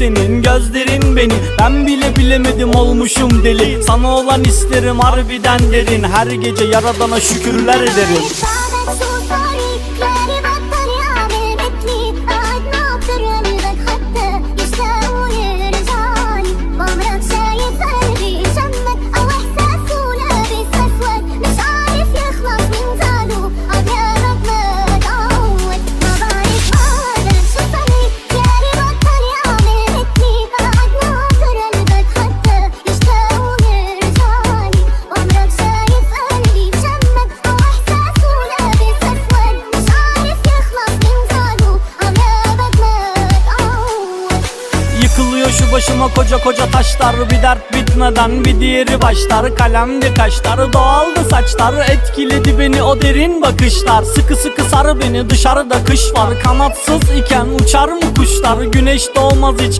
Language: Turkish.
senin gözlerin beni Ben bile bilemedim olmuşum deli. Sana olan isterim harbiden derin Her gece yaradana şükürler ederim Yıkılıyor şu başıma koca koca taşlar. Bir dert bitmeden bir diğeri başlar. Kalemdi kaşlar doğaldı saçlar. Etkiledi beni o derin bakışlar. Sıkı sıkı sar beni dışarıda kış var. Kanatsız iken uçar mı kuşlar? Güneş doğmaz hiç